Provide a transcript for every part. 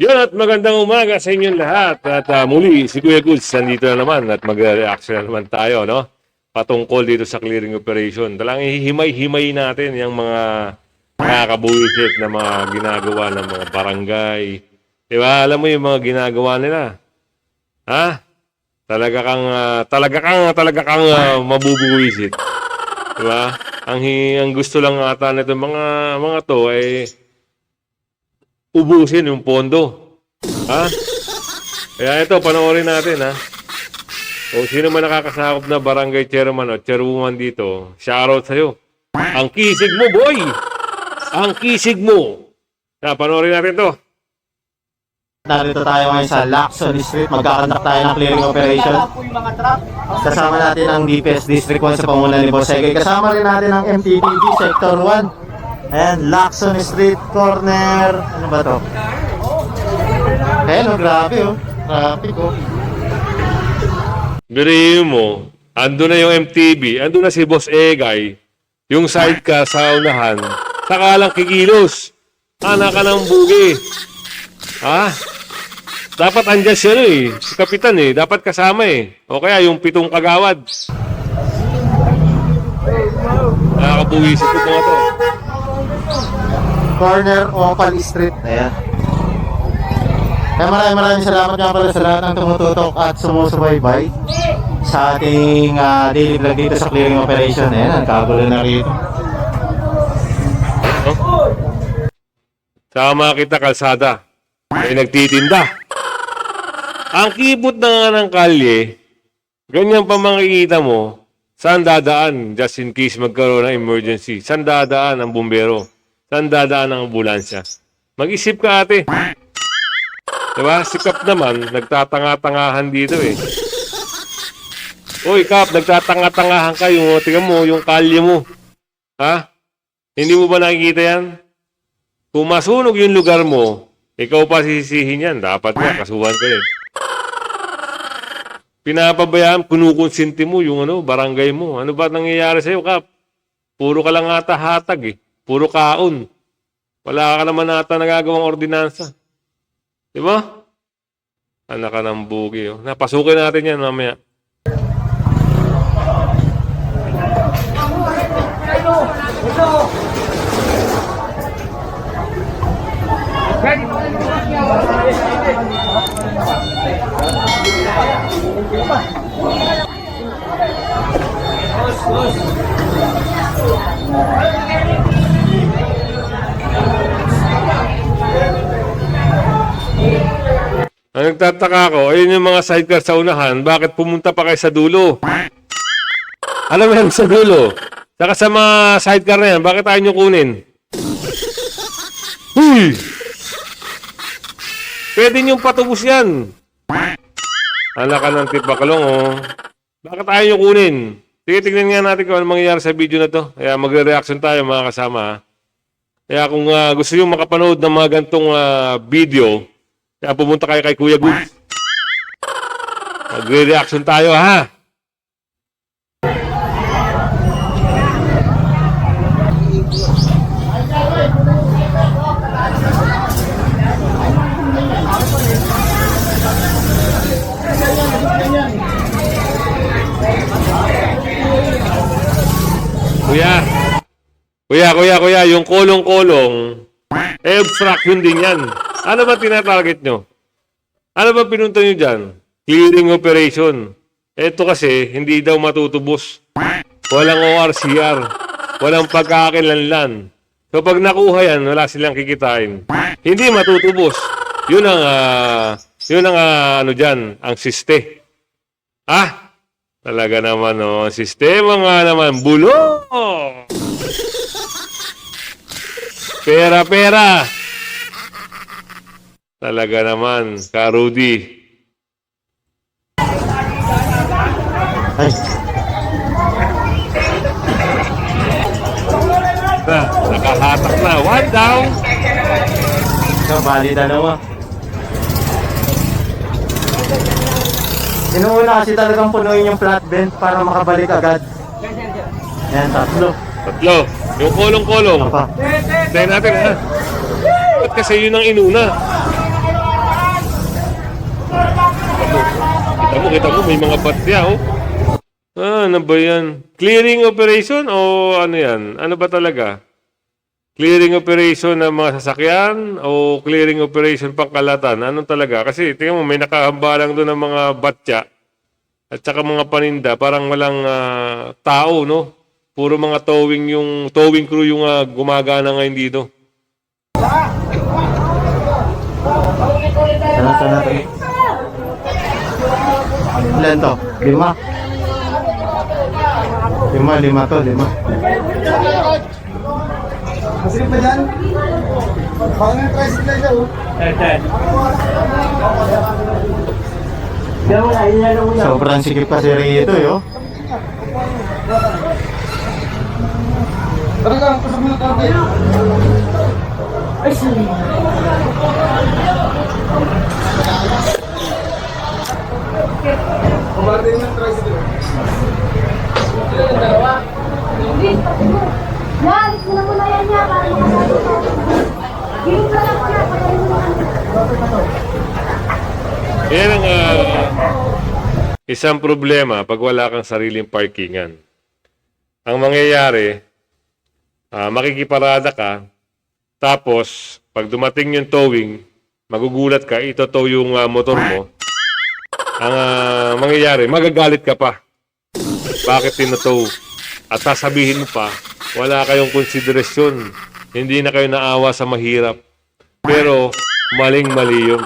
Yun at magandang umaga sa inyong lahat. At ah, muli, si Kuya Goods nandito na naman at mag-reaction na naman tayo, no? Patungkol dito sa clearing operation. Talang hihimay-himay natin yung mga nakakabuwisit na mga ginagawa ng mga barangay. Di ba? Alam mo yung mga ginagawa nila. Ha? Talaga kang, ah, talaga kang, talaga kang ah, mabubuwisit. Di ba? Ang, ang gusto lang ata nito mga, mga to ay ubusin yung pondo. Ha? Kaya ito, panoorin natin, ha? O sino man nakakasakop na barangay chairman o chairwoman dito, shoutout sa'yo. Ang kisig mo, boy! Ang kisig mo! Na, panoorin natin to. Narito tayo ngayon sa Lacson Street. Magkakandak tayo ng clearing operation. Kasama natin ang DPS District 1 sa pamunan ni Boss. Kasama rin natin ang MTPD Sector 1. Ayan, Lacson Street Corner. Ano ba to? Oh, grabe oh. Traffic oh. Birihin mo, ando na yung MTV, ando na si Boss Egay, yung sidecar sa unahan, saka lang kikilos. Anak ka ng bugi. Ha? Dapat andyan siya no eh, si Kapitan eh, dapat kasama eh. O kaya yung pitong kagawad. Nakakabuwisit ko mga to. Corner Opal Street. Ayan. Kaya maraming maraming salamat nga pala sa lahat ng tumututok at sumusubaybay sa ating ah, daily vlog dito sa clearing operation. Ayan, ang kagulo na rito. Sama kita kalsada. May nagtitinda. Ang kibot na nga ng kalye, ganyan pa makikita mo, saan dadaan just in case magkaroon ng emergency? Saan dadaan ang bumbero? Saan dadaan ang ambulansya? Mag-isip ka ate. Diba? Si Kap naman, nagtatanga-tangahan dito eh. Uy, Kap, nagtatanga-tangahan ka yung, tingnan mo, yung kalye mo. Ha? Hindi mo ba nakikita yan? Kung masunog yung lugar mo, ikaw pa sisisihin yan. Dapat nga, kasuhan ka yun. Pinapabayaan, kinukonsinti mo yung ano, barangay mo. Ano ba nangyayari sa'yo, Kap? Puro ka lang ata hatag eh. Puro kaon. Wala ka naman ata nagagawang ordinansa. Di ba? Anak ka ng bugi. Oh. Napasukin natin yan mamaya. Ang nagtataka ko, ayun yung mga sidecar sa unahan, bakit pumunta pa kayo sa dulo? Alam mo yan, sa dulo. Saka sa mga sidecar na yan, bakit ayaw nyo kunin? Huy! Pwede nyo patubos yan. Anak ka ng tipakalong, oh. Bakit ayaw nyo kunin? Sige, tignan nga natin kung ano mangyayari sa video na to. Kaya magre-reaction tayo mga kasama. Kaya kung ah, gusto nyo makapanood ng mga gantong ah, video, kaya pumunta kayo kay Kuya Good. Magre-reaction tayo, ha? Kuya. Kuya, kuya, kuya, yung kolong-kolong, eh, obstruction din yan. Ano ba tinatarget nyo? Ano ba pinunta nyo dyan? Clearing operation. Ito kasi, hindi daw matutubos. Walang ORCR. Walang pagkakilanlan. So pag nakuha yan, wala silang kikitain. Hindi matutubos. Yun ang, ah, yun ang, ah, ano dyan, ang siste. Ah, talaga naman, oh. Ang sistema nga naman, bulo! Pera, pera! Talaga naman, Ka Rudy. Ay, Na, nakahatak na. One down. ito, bali dalawa. Inuuna kasi talagang punuin yung flatbed para makabalik agad. Ayan, tatlo. Tatlo. Yung kolong-kolong. Apa. Tayo natin, ha? Ba't kasi yun ang inuna? Mo, kita mo, may mga batya, oh. Ah, ano ba yan? Clearing operation o ano yan? Ano ba talaga? Clearing operation ng mga sasakyan o clearing operation pangkalatan? Anong talaga? Kasi tingnan mo, may nakahamba lang doon ng mga batya at saka mga paninda. Parang walang ah, tao, no? Puro mga towing yung towing crew yung ah, gumagana ngayon dito. Sana sana to. Ilan to? Lima. Lima, lima to, lima. Kasi pa dyan? Baka nga tricycle siya, oh. Sobrang sikip kasi rito, yo. Tara lang, pasok mo na. Ay, sorry. Kumartin ng tricycle. Yan, sila mo na yan niya para makasabi ko. Yung ka lang niya, patayin mo. Yan ang ah, isang problema pag wala kang sariling parkingan. Ang mangyayari, ah, makikiparada ka, tapos pag dumating yung towing, magugulat ka, itotow yung ah, motor mo. Ang ah, mangyayari, magagalit ka pa. Bakit tinotow? At sasabihin mo pa, wala kayong konsiderasyon. Hindi na kayo naawa sa mahirap. Pero, maling-mali yun.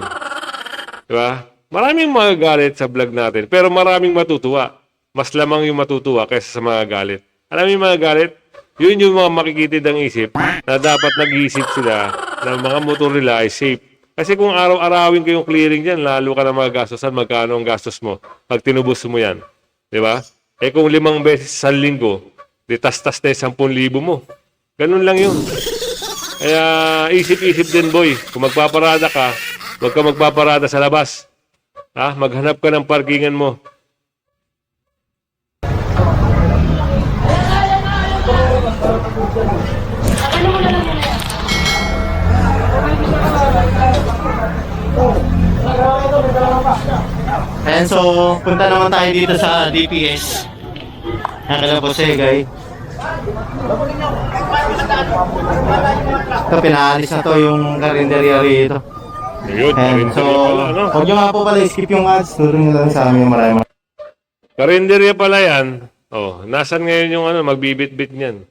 Di ba? Maraming magagalit sa vlog natin, pero maraming matutuwa. Mas lamang yung matutuwa kaysa sa mga galit. Alam yung mga galit? Yun yung mga makikitid ang isip na dapat nag-iisip sila na mga motor nila ay safe. Kasi kung araw-arawin kayong clearing dyan, lalo ka na magagastosan, magkano ang gastos mo pag tinubos mo yan. Di ba? Eh kung limang beses sa linggo, di tas-tas na yung 10,000 mo. Ganun lang yun. Kaya isip-isip din boy, kung magpaparada ka, huwag ka magpaparada sa labas. Ha? Maghanap ka ng parkingan mo. Ayan, so, punta naman tayo dito sa DPS. Ayan ka na po, Segay. Ito, pinaalis na to yung karinderya rito. Ayun, Ayan, so, pala, ano? huwag nyo nga po pala skip yung ads. Turo nyo lang sa amin yung marami. Karinderya pala yan. Oh, nasan ngayon yung ano, magbibit-bit niyan?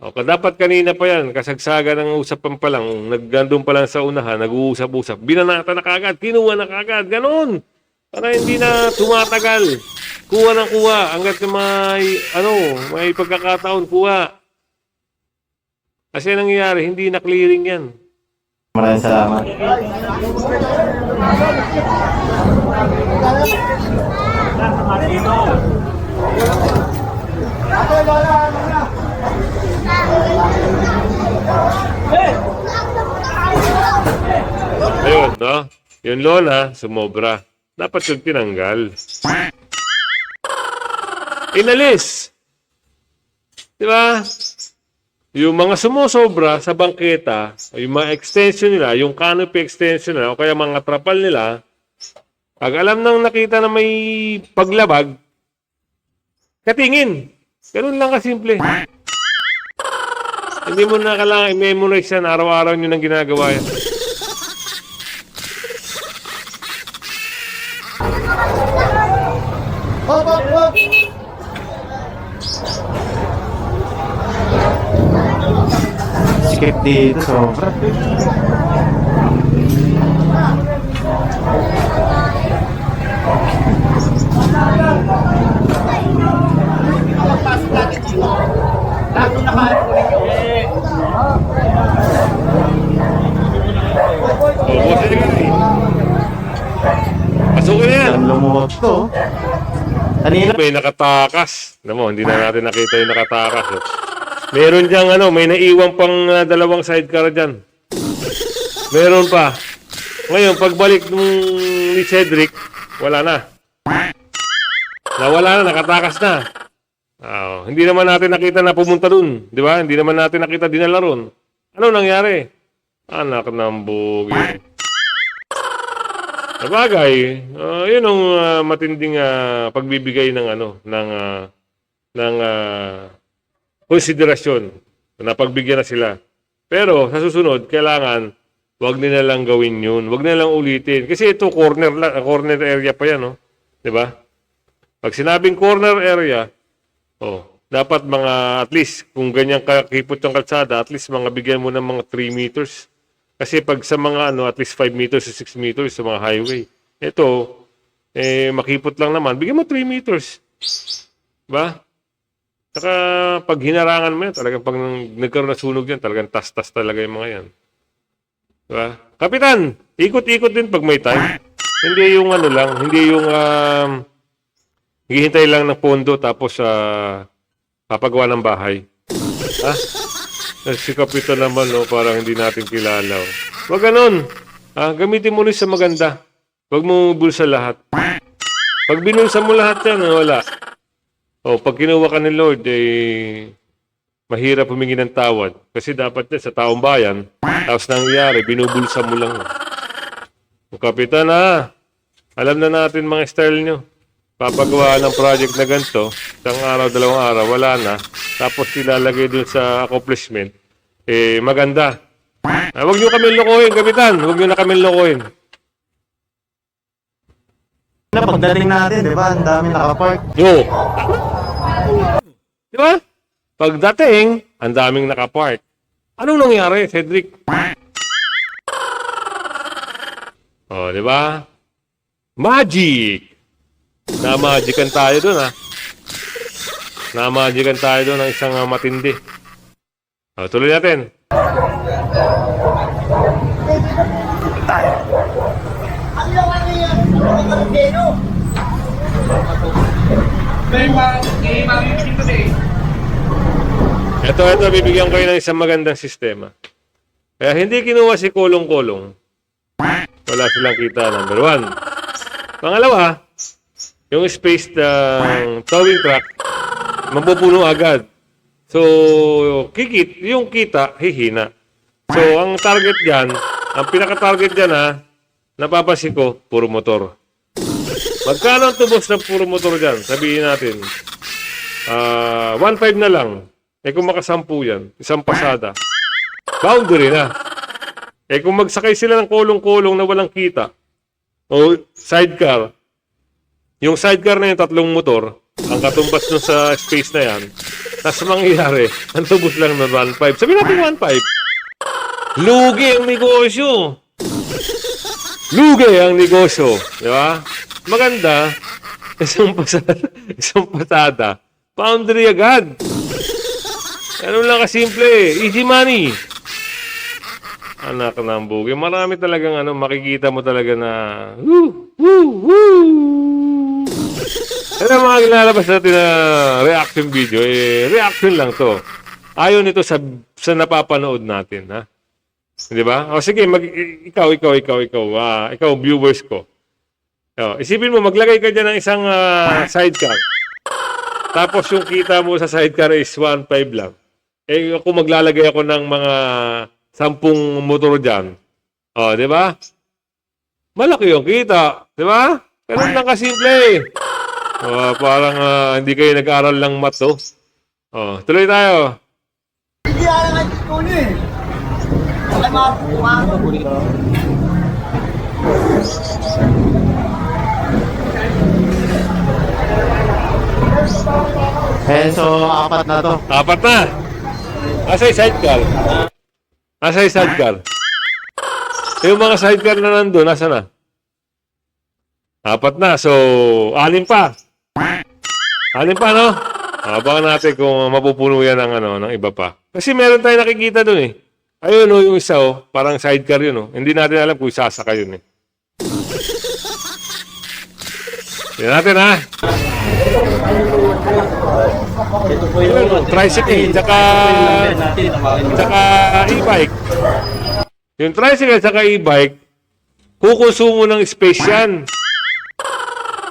O, dapat kanina pa yan, kasagsaga ng usapan pa lang, nagdandun pa lang sa unahan, nag-uusap-usap, binanata na kagad, kinuha na kagad, ganun! Para hindi na tumatagal. Kuha ng kuha, hanggat may, ano, may pagkakataon, kuha. Kasi nangyayari, hindi na clearing yan. Maraming salamat. Ayun, no? Yung lola, sumobra. Dapat yung tinanggal. Inalis. Di ba? Yung mga sumusobra sa bangketa, yung mga extension nila, yung canopy extension nila, o kaya mga trapal nila, pag alam nang nakita na may paglabag, katingin. Ganun lang kasimple. Hindi mo na kailangan i-memorize yan. Araw-araw nyo nang ginagawa yan. Skip dito, sobra. Pasukin na yan. Lumuhot to. Kanina, May nakatakas. Alam mo, hindi na natin nakita yung nakatakas. eh. Meron diyang ano, may naiwang pang ah, dalawang sidecar dyan. Meron pa. Ngayon, pagbalik nung ni Cedric, wala na. Nawala na, nakatakas na. Ah, hindi naman natin nakita na pumunta dun. Di ba? Hindi naman natin nakita dinala ron. Ano nangyari? Anak ng bugi. Sabagay, ah, yun ang ah, matinding ah, pagbibigay ng ano, ng ah, ng ah, konsiderasyon na pagbigyan na sila. Pero sa susunod, kailangan wag nila lang gawin yun. Wag nila lang ulitin. Kasi ito corner corner area pa yan? 'Di ba? Pag sinabing corner area, oh, dapat mga at least kung ganyan kakipot yung kalsada, at least mga bigyan mo ng mga 3 meters. Kasi pag sa mga ano, at least 5 meters to 6 meters sa mga highway. Ito, eh, makipot lang naman. Bigyan mo 3 meters. Ba? Saka pag hinarangan mo yan, talagang pag nagkaroon na sunog yan, talagang tas-tas talaga yung mga yan. Diba? Kapitan, ikot-ikot din pag may time. Hindi yung ano lang, hindi yung um, hihintay lang ng pondo tapos uh, papagawa ng bahay. Ha? Eh, Si Kapitan naman, no, parang hindi natin kilala. Oh. Huwag ganun. Ah, gamitin mo rin sa maganda. Huwag mo bulsa lahat. Pag binulsa mo lahat yan, wala. O, pag kinuha ka ni Lord, eh, mahirap humingi ng tawad. Kasi dapat yan sa taong bayan, tapos nangyari, binubulsa mo lang. O, Kapitan, ha? Alam na natin mga style nyo. Papagawa ng project na ganito, isang araw, dalawang araw, wala na. Tapos ilalagay dun sa accomplishment, eh, maganda. Ah, huwag nyo kami lokohin, Kapitan. Huwag nyo na kami lokohin. Na pagdating natin, di ba? Ang dami nakapark. Yo. Di ba? Pagdating, ang daming nakapark. Anong nangyari, Cedric? Oh, di ba? Magic! Na-magican tayo dun, ha? Na-magican tayo dun ng isang ah, matindi. Oh, tuloy natin. Ito, ito, bibigyan ko ng isang magandang sistema. Kaya hindi kinuha si Kulong-Kulong. Wala silang kita, number one. Pangalawa, yung space ng towing truck, mapupuno agad. So, kikit, yung kita, hihina. So, ang target dyan, ang pinaka-target dyan ha, napapansin ko, puro motor. Magkano ang tubos ng puro motor dyan? Sabihin natin, Ah, 1.5 na lang. Eh kung makasampu yan, isang pasada. Boundary na. Eh kung magsakay sila ng kulong-kulong na walang kita, o sidecar, yung sidecar na yung tatlong motor, ang katumbas nun sa space na yan, tapos mangyayari, ang tubos lang ng 1.5. Sabi natin 1.5. Lugi ang negosyo. Lugi ang negosyo. Di ba? Maganda. Isang pasada. Isang pasada. Boundary agad. Ano lang kasimple. Easy money. Anak ng bugi. Marami talagang ano, makikita mo talaga na woo, woo, woo. Ang mga ginalabas natin na reaction video? Eh, reaction lang to. Ayaw nito sa, sa napapanood natin, ha? Di ba? O sige, mag, ikaw, ikaw, ikaw, ikaw, ah, ikaw, viewers ko. O, isipin mo, maglagay ka dyan ng isang ah, sidecar. Tapos yung kita mo sa sidecar is 1.5 lang. Eh, ako maglalagay ako ng mga sampung motor dyan. O, di ba? Malaki yung kita. Di ba? Ganun lang kasimple. O, parang ah, hindi kayo nag-aral ng math, oh. O, tuloy tayo. Hindi alam ang tuloy eh. Ay, mga mga Eh, apat na to. Apat na. Asa yung sidecar? Asa yung sidecar? Yung mga sidecar na nandun, nasa na? Apat na. So, anim pa. Anim pa, no? Abangan natin kung mapupuno yan ng, ano, ng iba pa. Kasi meron tayong nakikita dun eh. Ayun, oh, yung isa, oh, parang sidecar yun. Oh. Hindi natin alam kung sasaka yun eh. Tignan natin, ha? Ayun, tricycle, tsaka, tsaka e-bike. Yung tricycle, tsaka e-bike, kukonsumo ng space yan.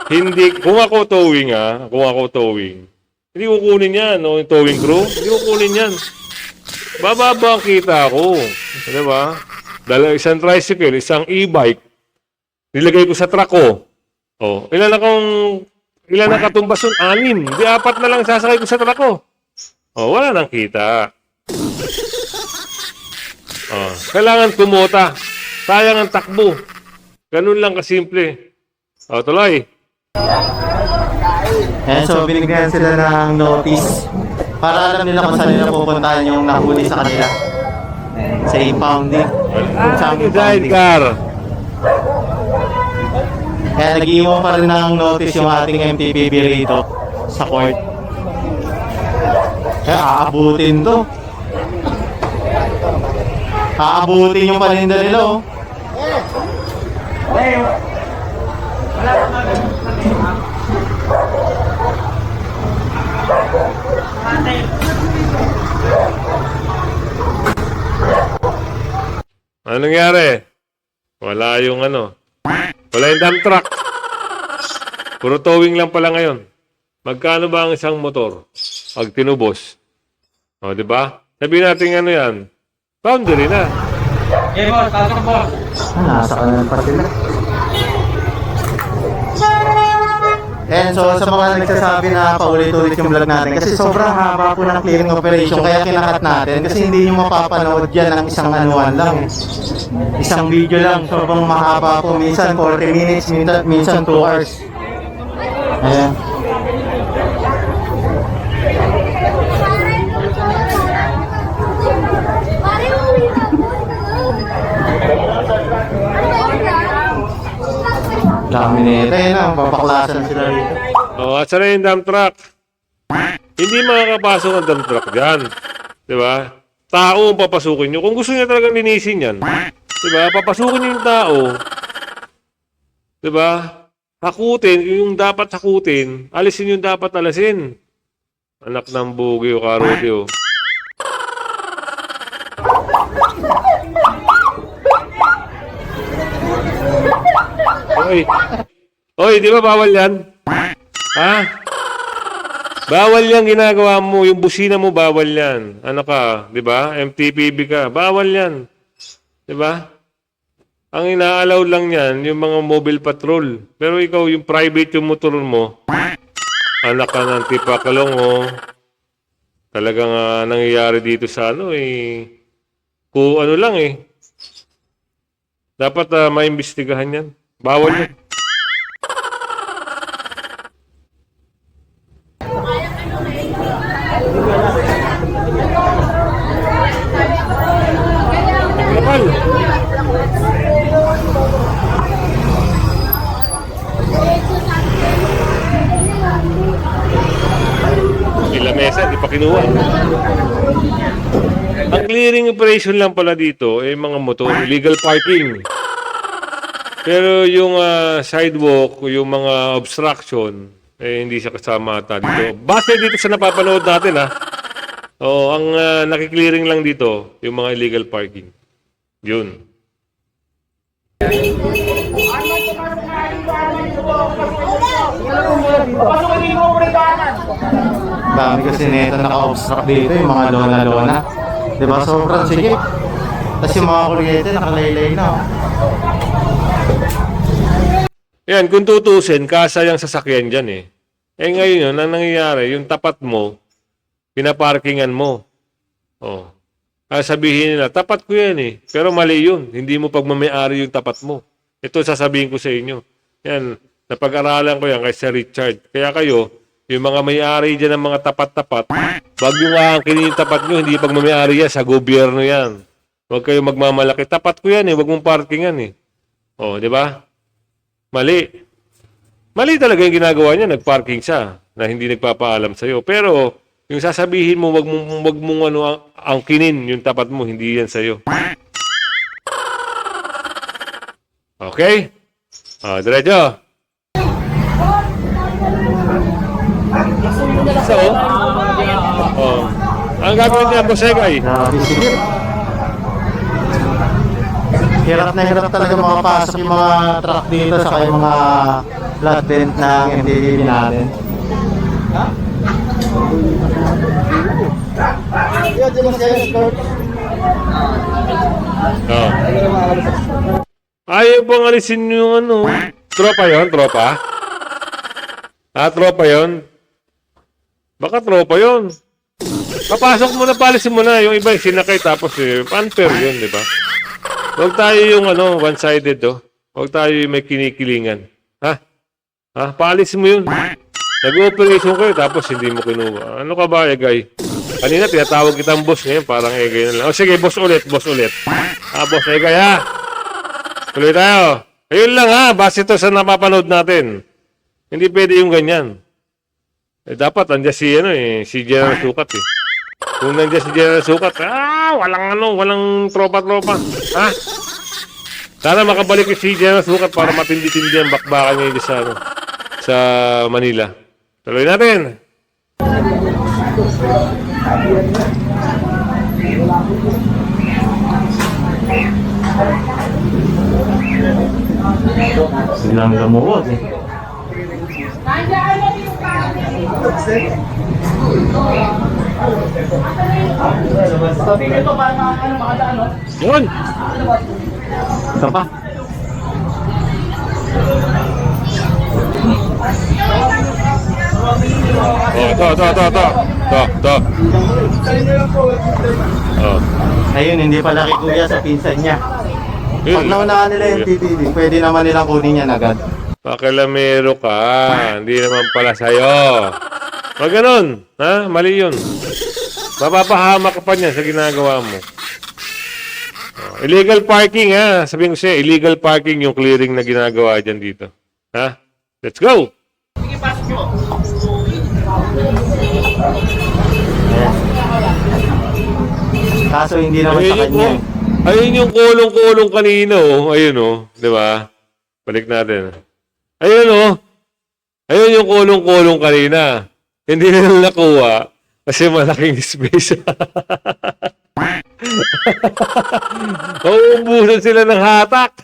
Hindi, kung ako towing ah, kung ako towing, hindi ko kunin yan, no, yung towing crew, hindi ko kunin yan. Bababa ang kita ko. Di ba? Dala isang tricycle, isang e-bike, Nilagay ko sa truck ko. Oh, ilan akong ilan ang katumbas yun? Anim. Di apat na lang sasakay ko sa truck ko. Oh, wala nang kita. Oh, kailangan kumota. Sayang ang takbo. Ganun lang kasimple. Oh, tuloy. Ayan, so binigyan sila ng notice para alam nila kung saan nila pupuntahan yung nahuli sa kanila. Sa impounding. Ah, impounding. Kaya nag-iwan pa rin ng notice yung ating MTPB rito sa court. Kaya aabutin to. Aabutin yung paninda nila oh. Ano nangyari? Wala yung ano. Wala yung dump truck. Puro towing lang pala ngayon. Magkano ba ang isang motor? Pag tinubos. O, di ba? Sabihin natin ano yan. Boundary na. Ah, nasa kanan pa sila. And so sa mga nagsasabi na paulit-ulit yung vlog natin kasi sobrang haba po ng clearing operation kaya kinakat natin kasi hindi nyo mapapanood yan ng isang anuan lang. Isang video lang, sobrang mahaba po. Minsan 40 minutes, minsan, minsan 2 hours. Ayan. Pare, uwi na ako. Dami nito eh na, papaklasan sila rito. O, at sana yung dump truck. Hindi makakapasok ang dump truck dyan. Di ba? Tao ang papasukin nyo. Kung gusto niya talagang linisin yan. Di ba? Papasukin nyo yung tao. Di ba? Hakutin, yung dapat hakutin, alisin yung dapat alisin. Anak ng bugi o karote o. Oy. Oy, di ba bawal yan? Ha? Bawal yan ginagawa mo. Yung busina mo, bawal yan. Ano ka, di ba? MTPB ka. Bawal yan. Di ba? Ang ina-allow lang yan, yung mga mobile patrol. Pero ikaw, yung private yung motor mo, anak ka ng tipakalong, oh. Talagang ah, nangyayari dito sa ano, eh. Kung ano lang, eh. Dapat uh, maimbestigahan yan. Bawal. Kapal. Ilang mesa, di pa kinuha. Ang clearing operation lang pala dito ay mga motor, illegal parking. Pero yung ah, sidewalk, yung mga obstruction, eh hindi siya kasama ata dito. Base dito sa napapanood natin ha. Oo, ang uh, nakiklearing lang dito, yung mga illegal parking. Yun. Dami kasi nito naka-obstruct dito, yung mga lona-lona. Di ba? Sobrang sige. Tapos yung mga kuryente nakalaylay na. Oh. Yan, kung tutusin, kasa yung sasakyan dyan eh. Eh ngayon yun, ang nangyayari, yung tapat mo, pinaparkingan mo. Oh. Ah, sabihin nila, tapat ko yan eh. Pero mali yun. Hindi mo pagmamayari yung tapat mo. Ito sasabihin ko sa inyo. Yan, napag-aralan ko yan kay Sir Richard. Kaya kayo, yung mga may-ari dyan ng mga tapat-tapat, wag yung aangkin yung tapat nyo, hindi pagmamayari yan, sa gobyerno yan. Huwag kayo magmamalaki. Tapat ko yan eh, wag mong parkingan eh. Oh, di ba? Mali. Mali talaga yung ginagawa niya, nagparking siya na hindi nagpapaalam sa iyo. Pero yung sasabihin mo, wag mong wag mong ano ang, angkinin yung tapat mo, hindi yan sa iyo. Okay? Ah, diretso. So, oh. Ang gagawin niya, Bosegay. Grabe sige. Hirap na hirap talaga makapasok yung mga truck dito sa yung mga flat vent ng MTV natin. Oh. Ayaw bang alisin yung ano? Tropa yon, tropa? Ah, tropa yon. Baka tropa yon. Papasok mo na, palisin mo na. Yung iba yung sinakay tapos eh, unfair yun, di ba? Huwag tayo yung ano, one-sided do. Huwag tayo yung may kinikilingan. Ha? Ha? Paalisin mo yun. Nag-operation kayo tapos hindi mo kinuha. Ano ka ba, Egay? Kanina tinatawag kitang boss ngayon, parang Egay na lang. O sige, boss ulit, boss ulit. Ah, boss Egay ha. Tuloy tayo. Ayun lang ha, base to sa napapanood natin. Hindi pwede yung ganyan. Eh, dapat andyan si, ano eh, si General Sukat eh. Kung nandiyan si General Sukat, ah, walang ano, walang tropa-tropa. Ha? Sana makabalik si General Sukat para matindi-tindi ang bakbakan niya dito sa, ano, sa Manila. Tuloy natin. Silang lumuwag eh. Yun. Ito pa. Oh, to, to, to, to. To, to. Oh. Ayun, hindi pala kay Kuya sa pinsan niya. Pag Yun. naunahan nila yung TTV, pwede naman nilang kunin yan agad. Pakilamero ka. Hindi naman pala sa'yo. Huwag ganun. Ha? Mali yun. Mapapahama ka pa niya sa ginagawa mo. Oh, illegal parking ha. Sabihin ko sa'yo, illegal parking yung clearing na ginagawa dyan dito. Ha? Let's go! Kaso hindi naman sa Ayun kanya. yung, eh. ayun yung kulong-kulong kanina oh. Ayun oh. Di ba? Balik natin. Ayun oh. Ayun yung kulong-kulong kanina. Hindi nila nakuha kasi malaking space. Uubusan sila ng hatak.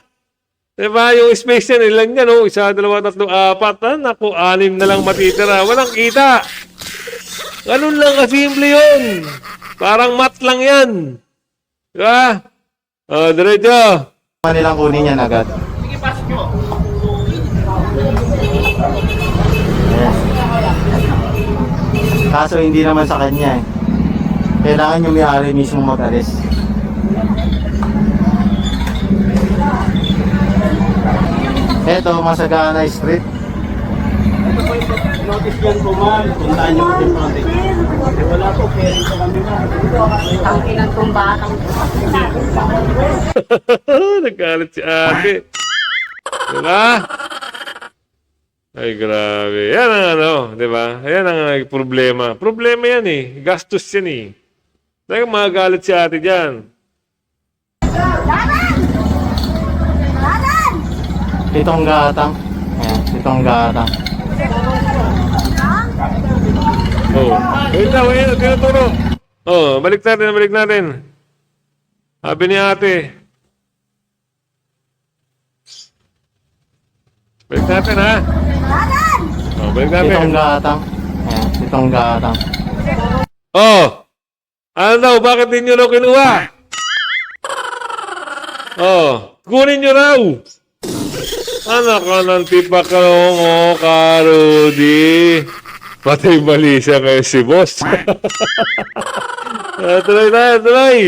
Di ba? Yung space yan, ilan yan, oh? Isa, dalawa, tatlo, apat. Ah, naku, anim na lang matitira. Walang kita. Ganun lang kasimple yun. Parang mat lang yan. Di ba? Oh, diretso. Naman nilang kunin yan agad. Kaso hindi naman sa kanya eh. Kailangan yung may-ari mismo mag-alis. Eto, Masagana Street. Notice yan po ma'am, puntaan niyo yung project. Eh, wala po, pairing po kami ma'am. Ang inang tumbatang Nagkalit si ate. Diba? Ay, grabe. Yan ang ano, di ba? Yan ang problema. Problema yan eh. Gastos yan eh. Talagang magagalit si ate dyan. Laban! Laban! Itong gatang. Ayan, itong gatang. Oh. Wait lang. Tinuturo. Oh, balik natin, balik natin. Sabi ni ate. Balik natin, ha? Balik Itong gatang. Ayan, itong gatang. Oh! Ano daw? Bakit din nyo raw kinuha? Oh, kunin nyo raw. Anak ka ng tipakalong o karudi. Patay mali siya kayo si boss. Ah, tuloy tayo, tuloy.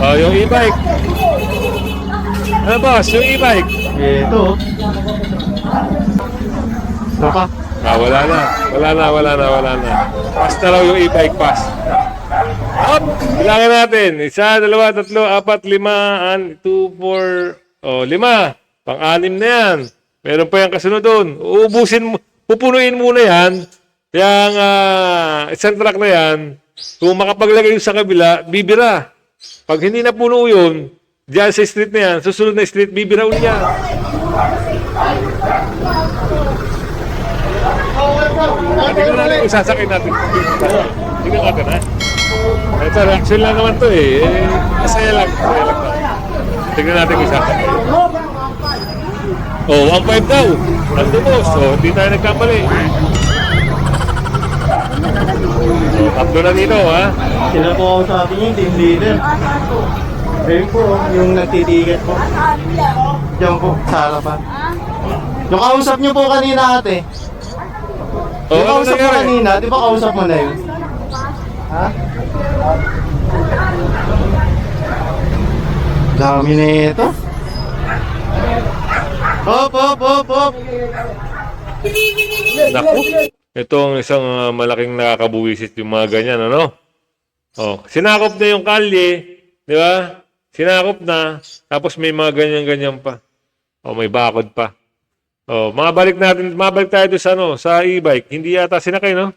Oh, yung e-bike. Ano boss, yung e-bike? Ito pa. Ah, wala na. Wala na, wala na, wala na. Pass na raw yung e-bike pass. Up! Bilangin natin. Isa, dalawa, tatlo, apat, lima, an, two, four, oh, lima. Pang-anim na yan. Meron pa yung kasunod doon. Uubusin mo, pupunuin muna yan. Yung ah, isang truck na yan, kung makapaglagay sa kabila, bibira. Pag hindi na puno yun, diyan sa street na yan, susunod na street, bibira ulit yan. Natin kung sasakay natin. Tingnan natin, ha? Ito, reaction lang naman to eh. masaya lang. Masaya lang. Tingnan natin kung sasakay. Oh, 1.5 daw. Nandun mo. So, hindi tayo nagkamali. So, Tatlo na dito, ha? Sila po ang sabi niyo, team leader. Ayun po, yung nagtitiket po. Diyan po, sa harapan. Yung kausap niyo po kanina ate. Oh, Yung ano kausap mo kanina, di ba kausap mo na yun? Ha? Dami na ito. Hop, hop, hop, hop. Naku. Ito ang isang ah, malaking nakakabuwisit yung mga ganyan, ano? Oh, sinakop na yung kalye, di ba? Sinakop na, tapos may mga ganyan-ganyan pa. Oh, may bakod pa. Oh, mabalik natin, mabalik tayo sa ano, sa e-bike. Hindi yata sinakay, no?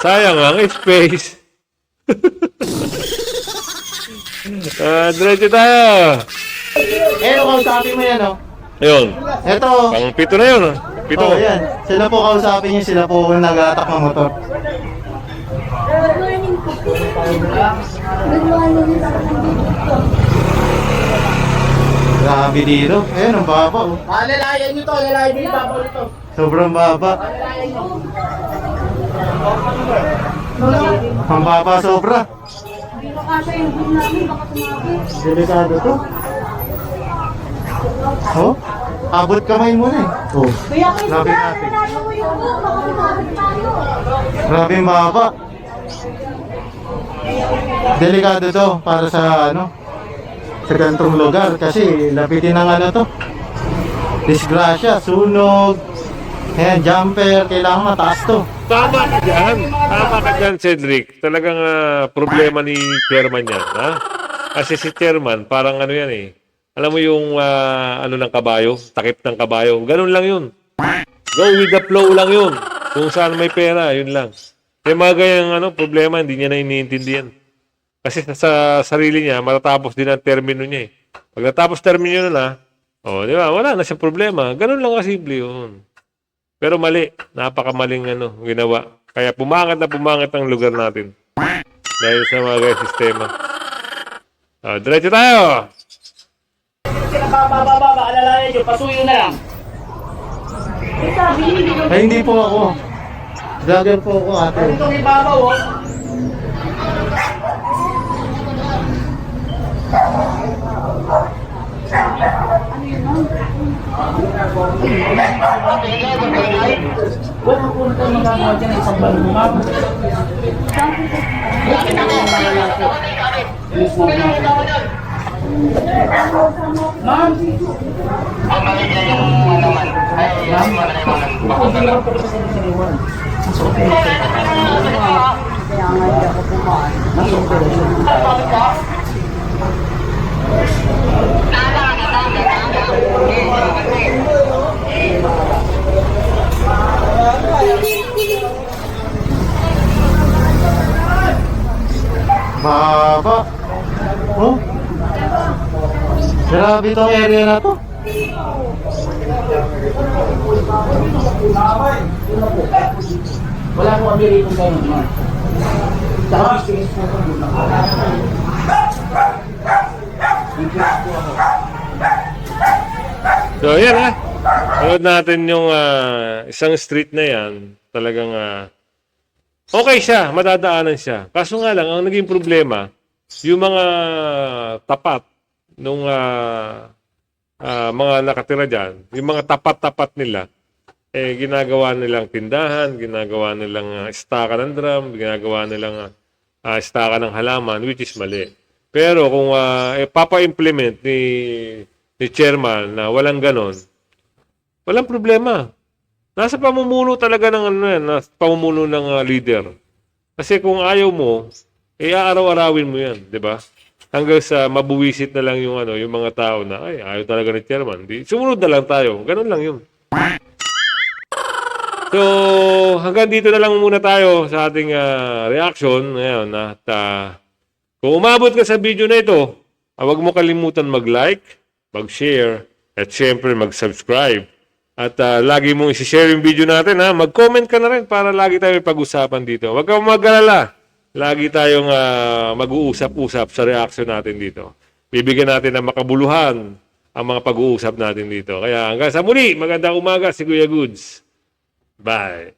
Sayang ang space. Ah, diretso tayo. Eh, ano kausapin mo yan, oh. Ayun, Ito. pang pito na yun. ah. Pito. Oh, yan. Sila po kausapin niyo, sila po nag-attack ng motor. Good morning po. Grabe dito. Ayun, ang baba, oh. Alalayan nyo to, alalayan nyo yung babaw nito. Sobrang baba. Ang baba sobra. Ko kasi yung group namin, baka tumabi. Delikado to. Oh, abot kamay mo na eh. Oh, Kaya kayo Grabe sila, natin. yung grabe ang baba. Delikado to para sa ano, sa gantong lugar kasi lapitin ng ano to. Disgrasya, sunog, ayan, jumper, kailangan mataas to. Tama ka dyan. Tama ka dyan, Cedric. Talagang ah, problema ni chairman yan. Ha? Kasi si chairman, parang ano yan eh. Alam mo yung ah, ano ng kabayo, takip ng kabayo. Ganun lang yun. Go with the flow lang yun. Kung saan may pera, yun lang. Yung mga ganyang ano, problema, hindi niya na iniintindihan. Kasi sa, sa sarili niya, matatapos din ang termino niya eh. Pag natapos termino na, oh, di ba, wala na siyang problema. Ganun lang kasimple yun. Pero mali, napakamaling ano, ginawa. Kaya pumangat na pumangat ang lugar natin. Dahil sa mga ganyan sistema. Ah, diretso tayo! Sila bababa, alalayan nyo, pasuyo na lang. Ay, hindi po ako. Vlogger po ako ate. Ito may babaw, oh. Huwag mo punta magagawa dyan ng isang balon mo, ma'am. Ma'am. Baba. Oh. Grabe tong area na to. Wala rito ngayon, ma'am. Tsaka business po ko muna. So, ayan ha. Panood natin yung ah, isang street na yan. Talagang ah, okay siya, madadaanan siya. Kaso nga lang, ang naging problema, yung mga tapat nung ah, ah, mga nakatira dyan, yung mga tapat-tapat nila, eh, ginagawa nilang tindahan, ginagawa nilang uh, staka ng drum, ginagawa nilang uh, staka ng halaman, which is mali. Pero kung uh, eh, papa-implement ni, ni chairman na walang ganon, walang problema. Nasa pamumuno talaga ng ano yan, pamumuno ng uh, leader. Kasi kung ayaw mo, eh aaraw-arawin mo yan, di ba? Hanggang sa mabuwisit na lang yung ano, yung mga tao na ay ayaw talaga ni chairman. Di, sumunod na lang tayo. Ganun lang yun. So, hanggang dito na lang muna tayo sa ating ah, reaction. Ngayon, at ah, kung umabot ka sa video na ito, ah, huwag mo kalimutan mag-like, mag-share, at syempre mag-subscribe. At ah, lagi mong isi-share yung video natin. Ha? Mag-comment ka na rin para lagi tayo pag-usapan dito. Huwag kang mag-alala. Lagi tayong ah, mag-uusap-usap sa reaction natin dito. Bibigyan natin ng makabuluhan ang mga pag-uusap natin dito. Kaya hanggang sa muli, magandang umaga si Kuya Goods. Bye.